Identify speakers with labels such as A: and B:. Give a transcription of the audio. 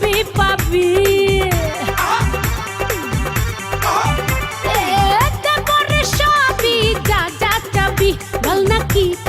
A: পাবি পাবি। Keep